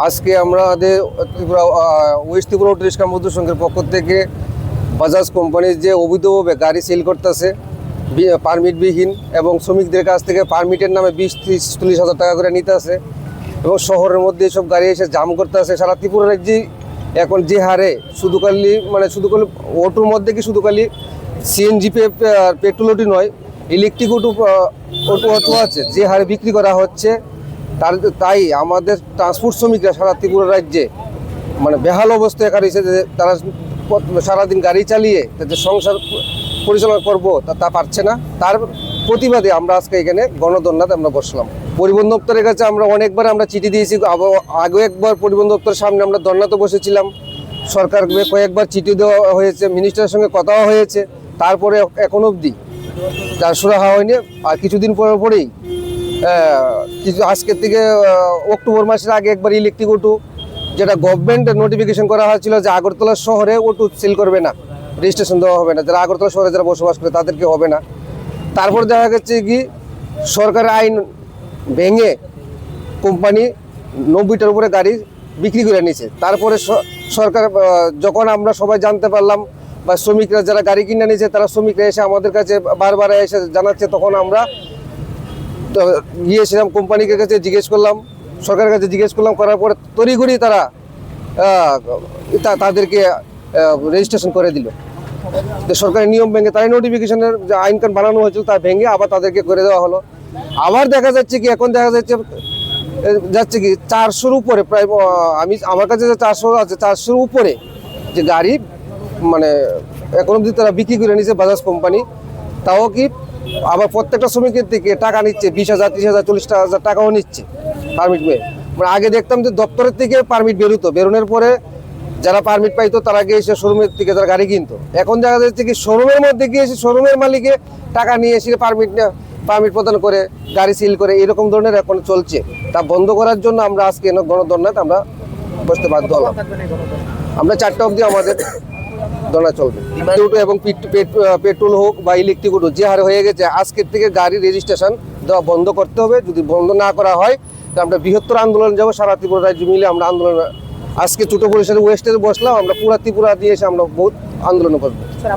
আজকে আমাদের ত্রিপুরা ওয়েস্ট ত্রিপুরা মজদুর সংঘের পক্ষ থেকে বাজাজ কোম্পানির যে অবৈধভাবে গাড়ি সেল করতেছে পারমিটবিহীন এবং শ্রমিকদের কাছ থেকে পারমিটের নামে বিশ, ত্রিশ, চল্লিশ হাজার টাকা করে নিতে আছে। এবং শহরের মধ্যে এসব গাড়ি এসে জাম করতে আছে। সারা ত্রিপুরা রাজ্যে এখন যে হারে শুধু খালি মানে শুধু অটোর মধ্যে কি শুধু খালি সিএনজি পেট্রোল অটো নয় ইলেকট্রিক অটো অটো অটো আছে, যে হারে বিক্রি করা হচ্ছে, তার, তাই আমাদের ট্রান্সপোর্ট শ্রমিকরা সারা ত্রিপুরা রাজ্যে মানে বেহাল অবস্থায় একা রয়েছে যে তারা সারাদিন গাড়ি চালিয়ে, তাদের সংসার পরিচালনা করব তা পারছে না। তার প্রতিবাদে আমরা আজকে এখানে গণদন্যাতে আমরা বসলাম। পরিবহন দপ্তরের কাছে আমরা অনেকবার আমরা চিঠি দিয়েছি। আগে একবার পরিবহন দপ্তরের সামনে আমরা দন্যাতে বসেছিলাম। সরকারকে কয়েকবার চিঠি দেওয়া হয়েছে মিনিস্টারের সঙ্গে কথাও হয়েছে। তারপরে এখন অবধি সুরা হয়নি। আর কিছুদিন পরে পরেই কিছু আজকের থেকে অক্টোবর মাসের আগে একবার ইলেকট্রিক অটো যেটা গভর্নমেন্ট নোটিফিকেশন করা হয়েছিল যে আগরতলা শহরে অটো সেল করবে না। রেজিস্ট্রেশন দেওয়া হবে না। যারা আগরতলা শহরে যারা বসবাস করে তাদেরকে হবে না। তারপর দেখা গেছে কি, সরকারের আইন ভেঙে কোম্পানি নব্বইটার উপরে গাড়ি বিক্রি করে নিছে তারপরে সরকার যখন আমরা সবাই জানতে পারলাম বা শ্রমিকরা যারা গাড়ি কিনে নিয়েছে, তারা শ্রমিকরা এসে আমাদের কাছে বারবার এসে জানাচ্ছে, তখন আমরা গিয়েছিলাম কোম্পানিকে কাছে জিজ্ঞেস করলাম, সরকারের কাছে জিজ্ঞেস করলাম, করার পরে তড়িঘড়ি তারা তাদেরকে রেজিস্ট্রেশন করে দিল। তো সরকারি নিয়ম ভেঙে তাই নোটিফিকেশনের যে আইন কান বানানো হয়েছিল তা ভেঙে আবার তাদেরকে করে দেওয়া হলো। আবার দেখা যাচ্ছে কি, এখন দেখা যাচ্ছে যাচ্ছে কি, চারশোর উপরে প্রায় আমি, আমার কাছে যে চারশো আছে, চারশোর উপরে যে গাড়ি মানে এখন অব্দি তারা বিক্রি করে নিচ্ছে বাজাজ কোম্পানি তাও কি আবার প্রত্যেকটা শ্রমিকের থেকে টাকা নিচ্ছে, বিশ হাজার, ত্রিশ হাজার, চল্লিশ হাজার টাকাও নিচ্ছে পারমিট পেয়ে মানে আগে দেখতাম যে দপ্তরের থেকে পারমিট বেরোতো, বেরোনোর পরে যারা পারমিট পাইতো তারা গিয়ে এসে শোরুমের থেকে তারা গাড়ি কিনতো। এখন দেখা যাচ্ছে কি শোরুমের মধ্যে গিয়ে এসে শোরুমের মালিকে টাকা নিয়ে এসে পারমিট পারমিট প্রদান করে, গাড়ি সিল করে, এরকম ধরনের এখন চলছে। তা বন্ধ করার জন্য আমরা আজকে গণদন্যাতে আমরা বসতে বাধ্য হলাম। আমরা চারটা অবধি আমাদের দোলনা চলবে। অটো এবং পেট্রোল হোক বা ইলেকট্রিক অটো যে হারে হয়ে গেছে, আজকের থেকে গাড়ি রেজিস্ট্রেশন দেওয়া বন্ধ করতে হবে। যদি বন্ধ না করা হয়, তো আমরা বৃহত্তর আন্দোলন যাব, সারা ত্রিপুরা রাজ্য মিলে আমরা আন্দোলন আজকে ছোটো পরিসরে ওয়েস্টে বসলাম আমরা পুরা ত্রিপুরা দিয়ে এসে আমরা বহুত আন্দোলন করব।